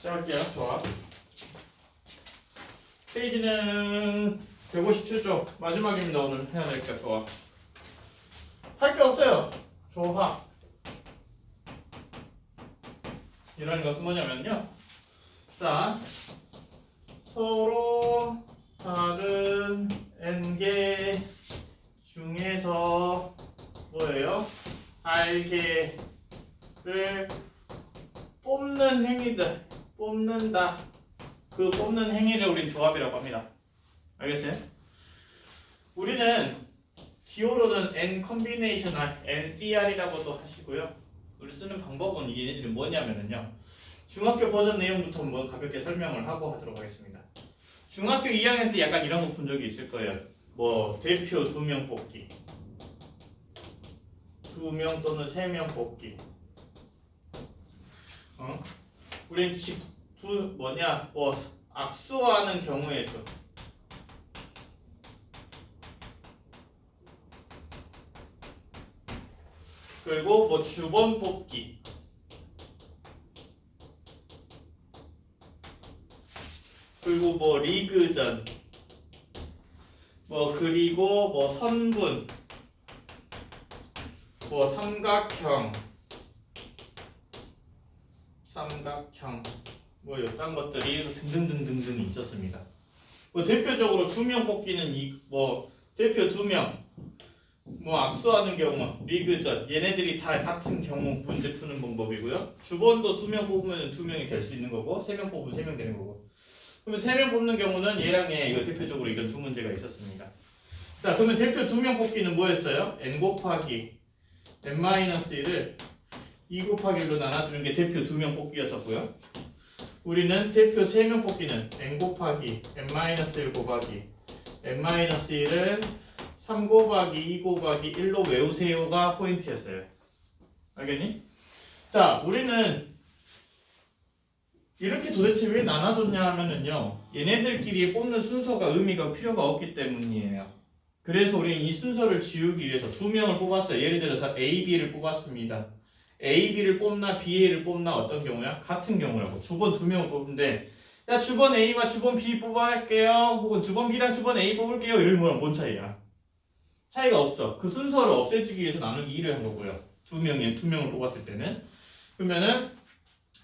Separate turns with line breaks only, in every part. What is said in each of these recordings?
시작할게요. 좋아. 페이지는 157쪽 마지막입니다. 오늘 해야 될 게 좋아. 할 게 없어요. 조화. 이런 것은 뭐냐면요. 자, 서로 다른 n개 중에서 뭐예요? 알개를 뽑는 행위들, 뽑는다. 그 뽑는 행위를 우린 조합이라고 합니다. 알겠어요? 우리는 기호로는 n 컨비네이션 NCR이라고도 하시고요. 우리 쓰는 방법은 얘네들이 뭐냐면은요. 중학교 버전 내용부터 한번 가볍게 설명을 하고 하도록 하겠습니다. 중학교 2학년 때 약간 이런 거 본 적이 있을 거예요. 뭐 대표 두명 뽑기, 두명 또는 세명 뽑기. 어? 우린 직두 뭐냐 뭐 악수하는 경우의 수. 그리고 뭐 주번 뽑기. 그리고 뭐 리그전. 뭐 그리고 뭐 선분. 뭐 삼각형. 삼각형. 뭐 이딴 것들이 등등등등등 있었습니다. 뭐 대표적으로 두명 뽑기는 이 뭐 대표 두 명. 뭐 악수하는 경우, 리그전 얘네들이 다 같은 경우 문제 푸는 방법이고요. 주번도 수명 뽑으면 두 명이 될 수 있는 거고, 세 명 뽑으면 세 명 되는 거고. 그러면 세 명 뽑는 경우는 얘랑 얘 이거 대표적으로 이런 두 문제가 있었습니다. 자, 그러면 대표 두 명 뽑기는 뭐였어요? n 곱하기 n-1을 2 곱하기 1로 나눠주는 게 대표 두명 뽑기였었고요. 우리는 대표 세명 뽑기는 n 곱하기 n-1 곱하기 n-1은 3 곱하기 2 곱하기 1로 외우세요가 포인트였어요. 알겠니? 자, 우리는 이렇게 도대체 왜 나눠줬냐 하면은요, 얘네들끼리 뽑는 순서가 의미가 필요가 없기 때문이에요. 그래서 우리는 이 순서를 지우기 위해서 두 명을 뽑았어요. 예를 들어서 A, B를 뽑았습니다. A, B를 뽑나 B, A를 뽑나 어떤 경우야? 같은 경우라고. 주번 두 명을 뽑는데, 야 주번 A와 주번 B 뽑아 할게요. 혹은 주번 B랑 주번 A 뽑을게요. 이런 거랑 뭔 차이야? 차이가 없죠. 그 순서를 없애주기 위해서 나누기 2를 한 거고요. 두 명이 두 명을 뽑았을 때는 그러면은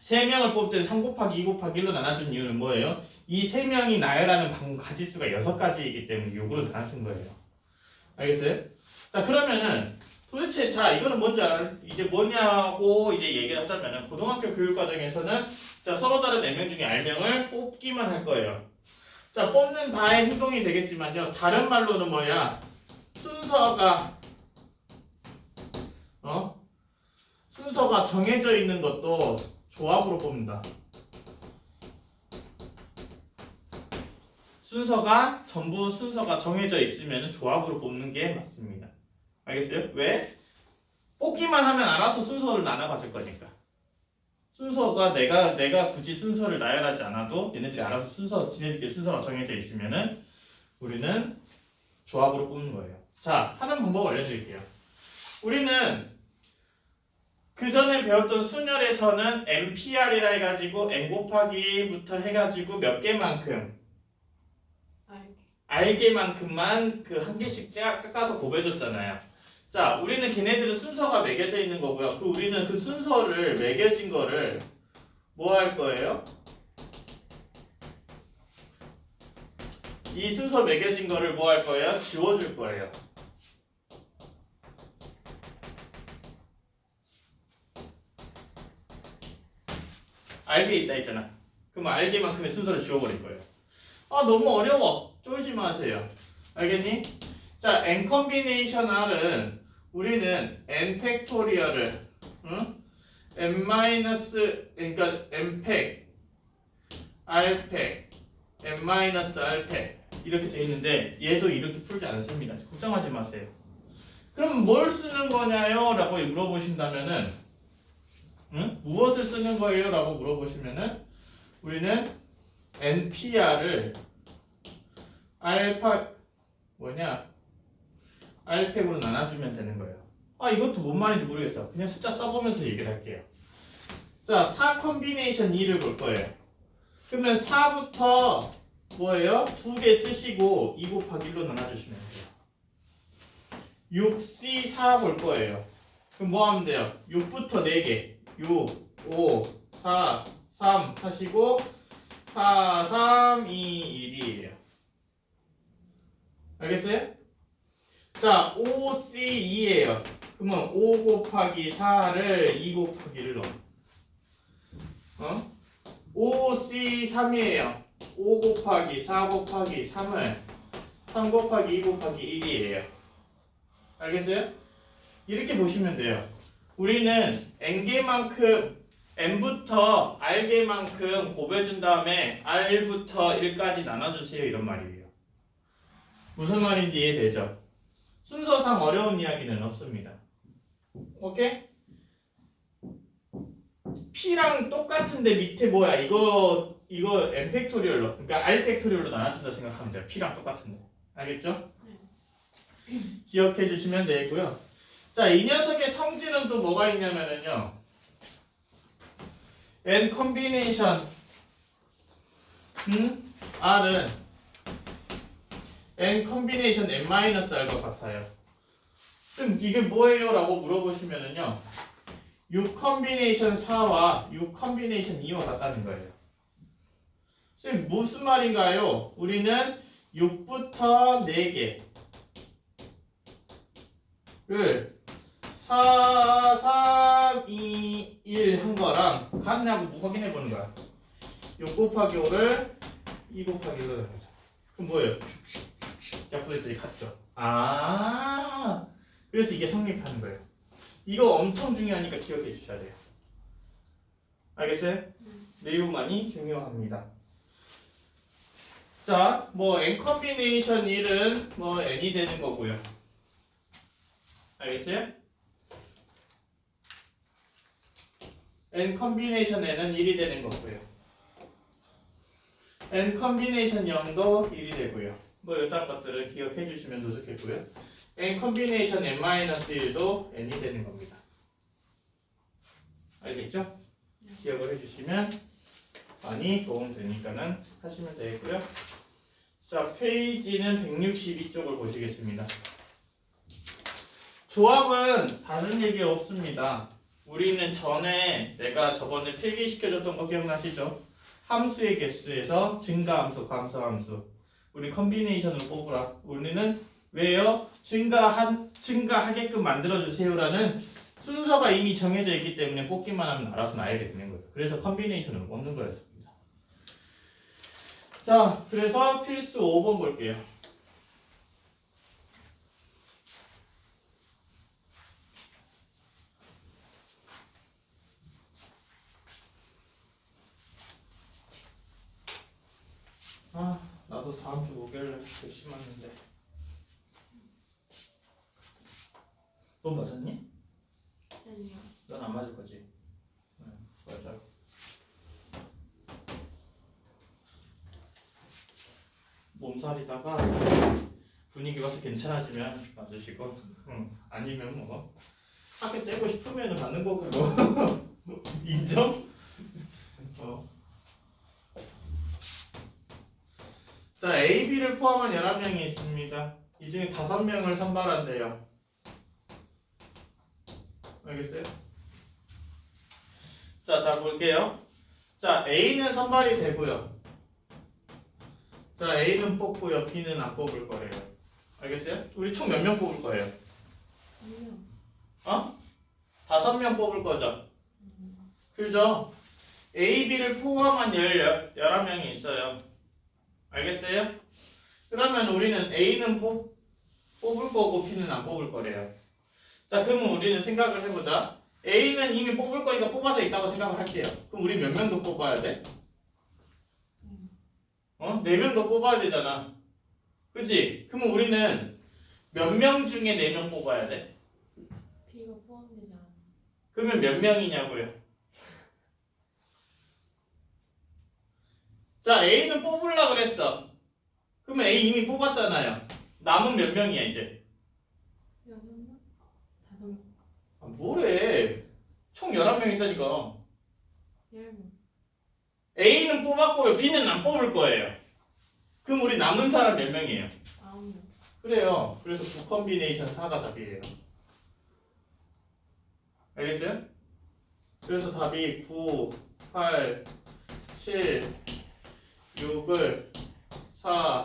세 명을 뽑을 때3 곱하기 2 곱하기 1로 나눠준 이유는 뭐예요? 이 세 명이 나열하는 방 가지수가 여섯 가지이기 때문에 요구를 나눠준 거예요. 알겠어요? 자 그러면은 도대체 자 이거는 뭔지 알, 이제 뭐냐고 이제 얘기를 하자면은 고등학교 교육 과정에서는 자 서로 다른 4명 중에 알명을 뽑기만 할 거예요. 자 뽑는 다의 행동이 되겠지만요. 다른 말로는 뭐야? 순서가 어 순서가 정해져 있는 것도 조합으로 뽑는다. 순서가 전부 순서가 정해져 있으면 조합으로 뽑는 게 맞습니다. 알겠어요? 왜? 뽑기만 하면 알아서 순서를 나눠 가질 거니까. 순서가 내가 내가 굳이 순서를 나열하지 않아도 얘네들이 알아서 순서 지네들끼리 순서가 정해져 있으면은 우리는 조합으로 뽑는 거예요. 자, 하는 방법 알려드릴게요. 우리는 그 전에 배웠던 순열에서는 NPR이라 해가지고 N 곱하기부터 해가지고 몇 개만큼 알개만큼만 그 한 개씩 짜- 깎아서 곱해줬잖아요. 자, 우리는 걔네들은 순서가 매겨져 있는 거고요. 그 우리는 그 순서를 매겨진 거를 뭐 할 거예요? 이 순서 매겨진 거를 뭐 할 거예요? 지워줄 거예요. 알게 있다 했잖아. 그럼 알게만큼의 순서를 지워버릴 거예요. 아 너무 어려워. 쫄지 마세요. 알겠니? 자, n 컨비네이션 r은 우리는 n 팩토리얼을 응? n 마이너스 그러니까 n 팩 r 팩 n 마이너스 r 팩 이렇게 돼 있는데 얘도 이렇게 풀지 않습니다. 걱정하지 마세요. 그럼 뭘 쓰는 거냐요? 라고 물어보신다면은 응? 무엇을 쓰는 거예요? 라고 물어보시면은 우리는 NPR을 알파 뭐냐 알팩으로 나눠주면 되는 거예요. 아 이것도 뭔 말인지 모르겠어. 그냥 숫자 써보면서 얘기를 할게요. 자, 4 컨비네이션 2를 볼 거예요. 그러면 4부터 뭐예요? 두 개 쓰시고 2 곱하기 1로 나눠주시면 돼요. 6C 4 볼 거예요. 그럼 뭐 하면 돼요? 6부터 4개. 6, 5, 4, 3 하시고 4, 3, 2, 1이에요. 알겠어요? 자, 5C2예요. 그러면 5 곱하기 4를 2 곱하기 1로. 어? 5C3이에요. 5 곱하기 4 곱하기 3을 3 곱하기 2 곱하기 1이에요. 알겠어요? 이렇게 보시면 돼요. 우리는 n개만큼 n부터 r개만큼 곱해준 다음에 r부터 1까지 나눠주세요 이런 말이에요. 무슨 말인지 이해되죠? 순서상 어려운 이야기는 없습니다. 오케이? P랑 똑같은데 밑에 뭐야? 이거 이거 n 팩토리얼로 그러니까 r 팩토리얼로 나눠준다 생각하면 돼요. P랑 똑같은데. 알겠죠? 기억해 주시면 되고요. 자, 이 녀석의 성질은 또 뭐가 있냐면은요. n 컨비네이션 음? r은 n 컨비네이션 n 마이너스 r과 같아요. 그럼 이게 뭐예요? 라고 물어보시면은요. 6 컨비네이션 4와 6 컨비네이션 2와 같다는 거예요. 선생님 무슨 말인가요? 우리는 6부터 4개 를 4, 3, 2, 1 한 거랑 같냐고 뭐 확인해 보는 거야. 6 곱하기 5를 2 곱하기 1로 나누자. 그럼 뭐예요? 약분했더니 같죠. 아, 그래서 이게 성립하는 거예요. 이거 엄청 중요하니까 기억해 주셔야 돼요. 알겠어요? 매우 많이 중요합니다. 자, 뭐 n 컨비네이션 1은 뭐 n이 되는 거고요. 알겠어요? n 컨비네이션 n은 1이 되는 거고요. n 컨비네이션 0도 1이 되고요. 뭐 이런 것들을 기억해 주시면 좋겠고요. n 컨비네이션 n-1도 n이 되는 겁니다. 알겠죠? 기억을 해주시면 많이 도움 되니까는 하시면 되겠고요. 자, 페이지는 162쪽을 보시겠습니다. 조합은 다른 얘기 없습니다. 우리는 전에 내가 저번에 필기시켜줬던 거 기억나시죠? 함수의 개수에서 증가함수, 감소함수. 우리 컨비네이션을 뽑으라. 우리는 왜요? 증가한 증가하게끔 만들어 주세요라는 순서가 이미 정해져 있기 때문에 뽑기만 하면 알아서 나야게 되는 거예요. 그래서 컨비네이션을 뽑는 거였습니다. 자, 그래서 필수 5번 볼게요. 아, 나도 다음 주 목요일에 백신 맞는데. 너 맞았니?
아니요.
넌 안 맞을 거지? 응, 맞아. 몸살이다가 분위기 와서 괜찮아지면 맞으시고, 응. 아니면 뭐 학교 째고 싶으면 받는 거고 뭐 인정? 어. 자, A, B를 포함한 11명이 있습니다. 이 중에 5명을 선발한대요. 알겠어요? 자, 자 볼게요. 자, A는 선발이 되고요. 자, A는 뽑고요. B는 안 뽑을 거래요. 알겠어요? 우리 총 몇 명 뽑을 거예요? 어? 다섯 명 뽑을 거죠? 그죠? A, B를 포함한 10, 11명이 있어요. 알겠어요? 그러면 우리는 A는 뽑, 뽑을 거고 B는 안 뽑을 거래요. 자, 그러면 우리는 생각을 해보자. A는 이미 뽑을 거니까 뽑아져 있다고 생각을 할게요. 그럼 우리 몇 명 더 뽑아야 돼? 어? 네 명 더 뽑아야 되잖아. 그지? 그러면 우리는 몇 명 중에 네 명 뽑아야 돼?
B가 포함되지 않아.
그러면 몇 명이냐고요? 자, A는 뽑으려 그랬어. 그러면 A 이미 뽑았잖아요. 남은 몇 명이야, 이제?
여섯 명? 다섯 명?
아, 뭐래. 총 11명 있다니까.
열 명?
A는 뽑았고요. B는 안 뽑을 거예요. 그럼 우리 남은 사람 몇 명이에요?
아홉 명.
그래요. 그래서 9 컨비네이션 4가 답이에요. 알겠어요? 그래서 답이 9, 8, 7, 6을 4,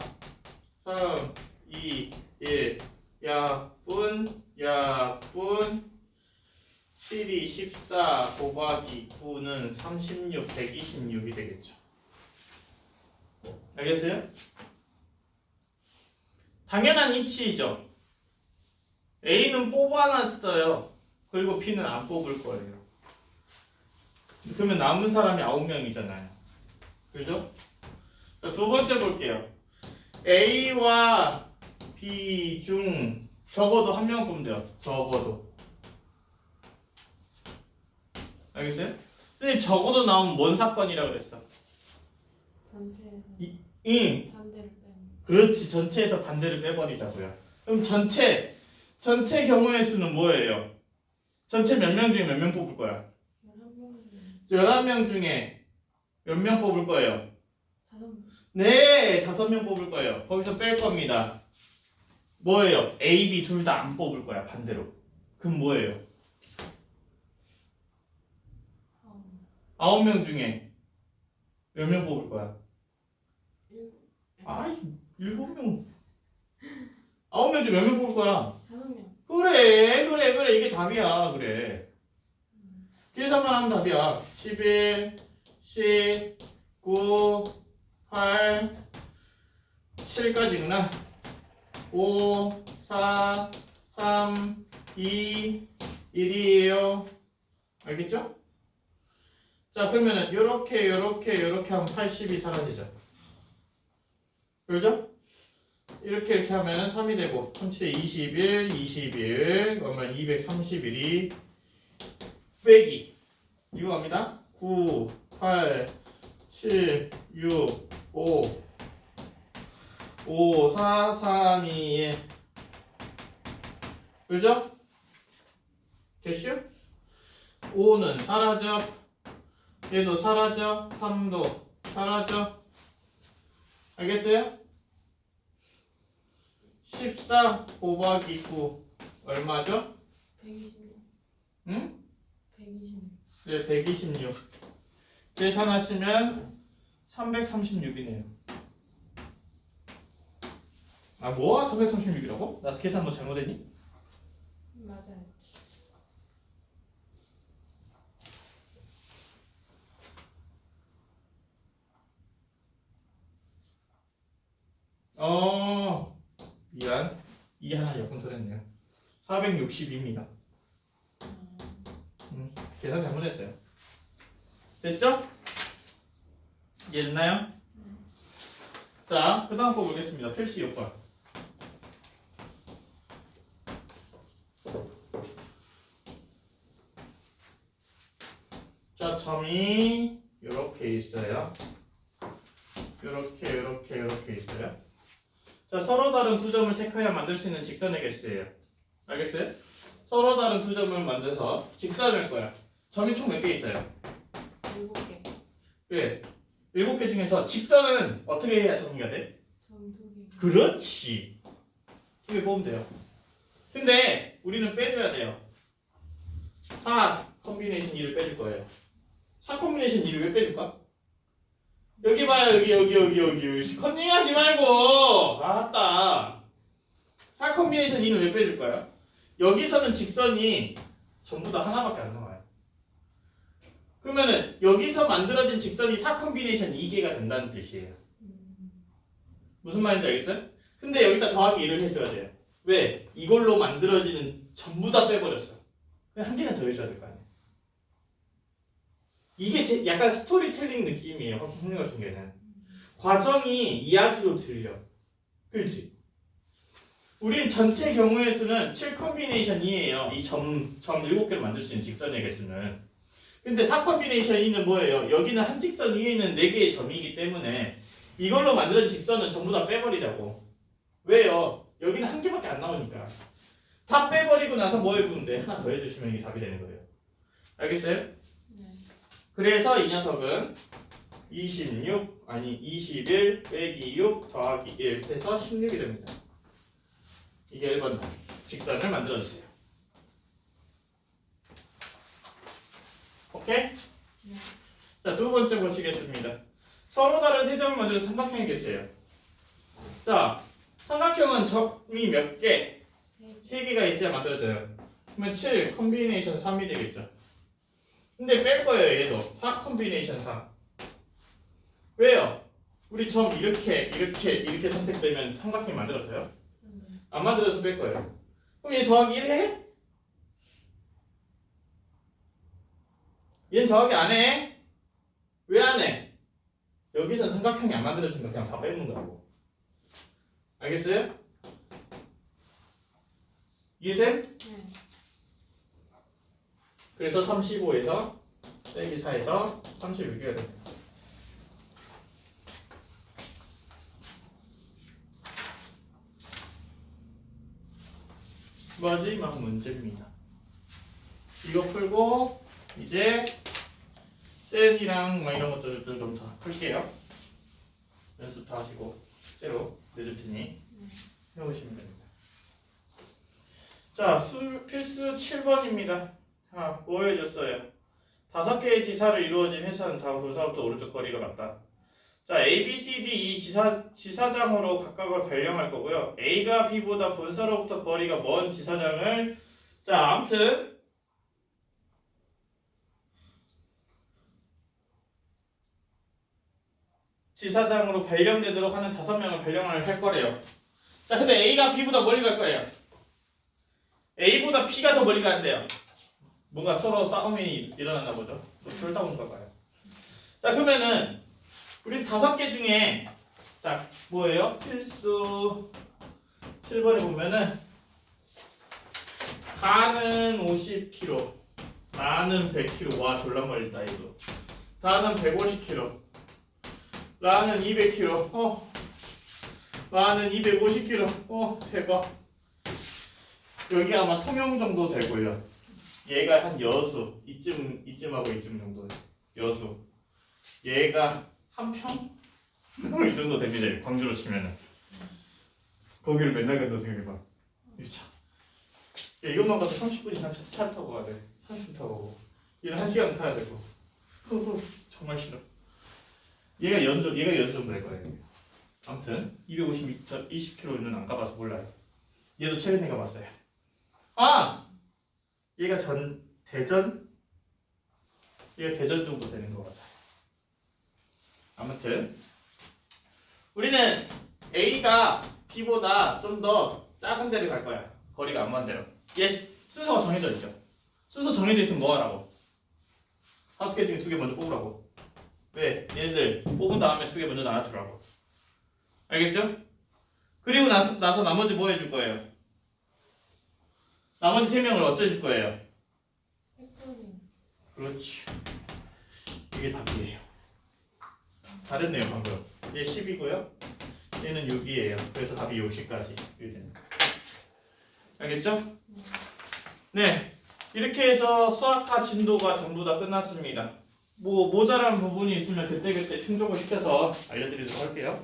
3, 2, 1, 약분, 약분, 7이 14 곱하기 9는 36, 126이 되겠죠. 알겠어요? 당연한 이치이죠. A는 뽑아놨어요. 그리고 B는 안 뽑을 거예요. 그러면 남은 사람이 9명이잖아요. 그죠? 자, 두 번째 볼게요. A와 B 중 적어도 한 명 뽑으면 돼요. 적어도. 알겠어요? 선생님 적어도 나오면 뭔 사건이라 그랬어?
전체에서
이- 응.
반대를 빼는.
그렇지 전체에서 반대를 빼버리자고요. 그럼 전체 전체 경우의 수는 뭐예요? 전체 몇 명 중에 몇 명 뽑을 거야?
명
11명
중에
중에 몇 명 뽑을 거예요?
다섯 명.
네, 다섯 명 뽑을 거예요. 거기서 뺄 겁니다. 뭐예요? A, B 둘 다 안 뽑을 거야 반대로. 그럼 뭐예요?
아홉 명.
중에 몇 명 뽑을 거야?
일곱.
아이 일곱 명. 아홉 명 중에 몇 명 뽑을 거야?
다섯 명.
그래, 그래, 그래 이게 답이야, 그래. 계산만 하면 답이야. 11, 10, 9, 8, 7까지구나. 5, 4, 3, 2, 1이에요. 알겠죠? 자, 그러면은 요렇게, 요렇게, 요렇게 하면 80이 사라지죠. 그죠? 이렇게 이렇게 하면은 3이 되고 17, 21, 21 그러면 231이 빼기 이거 갑니다 9, 8, 7, 6, 5 5, 4, 3, 2, 1 그죠? 됐슈? 5는 사라져 얘도 사라져 3도 사라져 알겠어요? 14 곱하기 9 얼마죠?
126.
응?
126.
네, 126. 계산하시면 336이네요. 아, 뭐야? 336이라고? 나 계산 뭐 잘못했니?
맞아요.
어, 미안. 이 하나 역분소했네요 462입니다.
아,
음, 계산 잘못했어요. 됐죠? 이해됐나요? 자, 그 다음 거 보겠습니다. 필수 요건. 자, 점이 이렇게 있어요. 이렇게, 이렇게, 이렇게 있어요. 자, 서로 다른 두 점을 택하여 만들 수 있는 직선의 개수예요. 알겠어요? 서로 다른 두 점을 만들어서 직선을 거야. 점이 총 몇 개 있어요?
일곱 개.
왜? 일곱 개 중에서 직선은 어떻게 해야 정리가 돼?
점 두 개.
그렇지. 두 개 뽑으면 돼요. 근데 우리는 빼줘야 돼요. 4 컨비네이션 2를 빼줄 거예요. 4 컨비네이션 2를 왜 빼줄까? 여기 봐요. 여기 여기 여기 여기. 컨닝하지 말고. 알았다. 4 컨비네이션 2는 왜 빼줄 거야? 여기서는 직선이 전부 다 하나밖에 안 나와요. 그러면은 여기서 만들어진 직선이 4 컨비네이션 2개가 된다는 뜻이에요.
음,
무슨 말인지 알겠어요? 근데 여기다 더하기 1을 해줘야 돼요. 왜? 이걸로 만들어지는 전부 다 빼버렸어. 한 개는 더 해줘야 될거 아니에요. 이게 제- 약간 스토리텔링 느낌이에요. 확률 같은 경우에는. 과정이 이야기로 들려. 그렇지? 우린 전체 경우의 수는 7 컨비네이션이에요. 이 점, 점 7개를 만들 수 있는 직선의 개수는. 근데 4 컨비네이션 2는 뭐예요? 여기는 한 직선 위에 있는 4개의 점이기 때문에 이걸로 만들어진 직선은 전부 다 빼버리자고. 왜요? 여기는 한 개밖에 안 나오니까. 다 빼버리고 나서 뭐 해보면 돼? 하나 더 해주시면 이게 답이 되는 거예요. 알겠어요?
네.
그래서 이 녀석은 26 아니 21 빼기 6 더하기 1 해서 16이 됩니다. 이게 1번 직선을 만들어 주세요. 오케이?
네.
자, 두 번째 보시겠습니다. 서로 다른 세 점을 만들어 삼각형이 됐어요. 자, 삼각형은 점이 몇 개? 세세 개가 있어야 만들어져요. 그러면 7 컨비네이션 3이 되겠죠. 근데 뺄 거예요, 얘도. 4 컨비네이션 3. 왜요? 우리 점 이렇게, 이렇게, 이렇게 선택되면 삼각형이 만들어져요?
네.
안 만들어서 뺄 거예요. 그럼 얘 더하기 1 해? 얘는 더하기 안 해? 왜 안 해? 여기서 삼각형이 안 만들어지니까 그냥 다 빼는 거라고. 알겠어요? 이해됨?
네.
그래서 35에서 빼기 4에서 36이가 됩니다. 마지막 문제입니다. 이거 풀고 이제 셀이랑 막 이런 것들을 좀더 풀게요. 연습 다 하시고 새로 늦을 테니 해오시면 됩니다. 자, 수, 필수 7번입니다. 아, 뭐 해줬어요? 다섯 개의 지사를 이루어진 회사는 다음 분사부터 오른쪽 거리가 같다. 자, A, B, C, D 이 지사, 지사장으로 각각을 발령할 거고요. A가 B보다 본사로부터 거리가 먼 지사장을 자, 아무튼 지사장으로 발령되도록 하는 다섯 명을 발령을 할 거래요. 자, 근데 A가 B보다 멀리 갈 거예요. A보다 B가 더 멀리 가는데요. 뭔가 서로 싸움이 있- 일어났나 보죠. 또 그러다 보니까 봐요. 자, 그러면은 우리 다섯 개 중에 자, 뭐예요? 필수 7번에 보면은 가는 50km, 나는 100km. 와, 졸라 멀다 이거. 나는 150km. 나는 200km. 어. 나는 250km. 어, 대박. 여기 아마 통영 정도 되고요. 얘가 한 여수 이쯤 이쯤하고 이쯤 정도 여수. 얘가 한 평? 이 정도 됩니다. 광주로 치면은 거기를 맨날 간다 생각해봐. 이 차. 야, 이것만 가도 30분 이상 차, 차를 타고 가야 돼. 30분 타고 오고. 얘는 1 시간 타야 되고. 후후, 정말 싫어. 얘가 여수 정- 얘가 여수 정도 될 거예요. 아무튼 250 20km는 안 가봐서 몰라요. 얘도 최근에 가봤어요. 아! 얘가 전 대전 얘가 대전 정도 되는 것 같아요. 아무튼 우리는 A가 B보다 좀 더 작은 데를 갈 거야. 거리가 안먼 데로. 얘 순서가 정해져 있죠. 순서 정해져 있으면 뭐 하라고? 다섯 개 중에 두 개 먼저 뽑으라고. 왜? 얘네들 뽑은 다음에 두 개 먼저 나눠주라고. 알겠죠? 그리고 나서, 나서 나머지 뭐 해줄 거예요? 나머지 세 명을 어쩌 줄 거예요? 그렇지. 이게 답이에요. 다르네요, 방금. 얘 10이고요. 얘는 6이에요. 그래서 답이 60까지. 알겠죠? 네. 이렇게 해서 수학과 진도가 전부 다 끝났습니다. 뭐 모자란 부분이 있으면 그때그때 충족을 시켜서 알려드리도록 할게요.